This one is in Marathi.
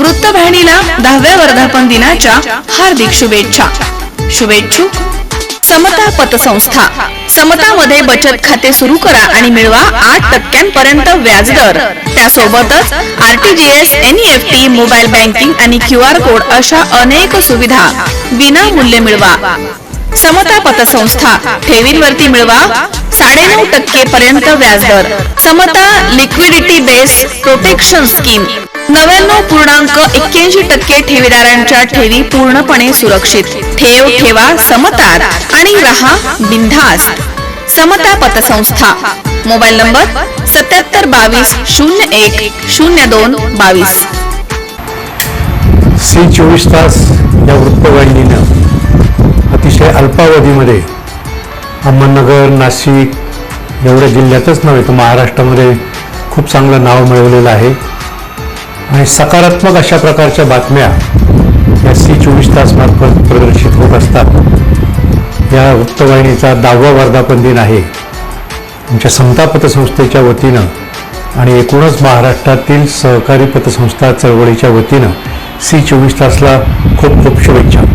वृत्तवाहिनीला दहाव्या वर्धापन दिनाच्या हार्दिक शुभेच्छा. शुभेच्छुक समता पतसंस्था. समतामध्ये बचत खाते सुरू करा आणि मिळवा आठ टक्क्यांपर्यंत व्याजदर. त्यासोबतच आरटीजीएस एनईएफटी मोबाईल बँकिंग आणि क्यू आर कोड अशा अनेक सुविधा विनामूल्य मिळवा. समता पतसंस्था ठेवींवरती मिळवा साडेनऊ टक्के पर्यंत व्याजदर. समता लिक्विडिटी बेस्ड प्रोटेक्शन स्कीम. नव्याण्णव पूर्णांक एक्क्याऐंशी टक्के ठेवीदारांच्या ठेवी पूर्णपणे सुरक्षित. ठेव ठेवा समतात आणि रहा बिंधास समता पतसंस्था. मोबाईल नंबर सत्याहत्तर बावीस शून्य एक शून्य दोन बावीस. सी चोवीस तास या वृत्तवाहिनीनं अतिशय अल्पावधीमध्ये अहमदनगर नाशिक एवढ्या जिल्ह्यातच नव्हे तर महाराष्ट्रामध्ये खूप चांगलं नाव मिळवलेलं आहे. आणि सकारात्मक अशा प्रकारच्या बातम्या या सी चोवीस तासमार्फत प्रदर्शित होत असतात. या वृत्तवाहिनीचा दहावा वर्धापन दिन आहे. आमच्या समता पतसंस्थेच्या वतीनं आणि एकूणच महाराष्ट्रातील सहकारी पतसंस्था चळवळीच्या वतीनं सी चोवीस तासला खूप खूप शुभेच्छा.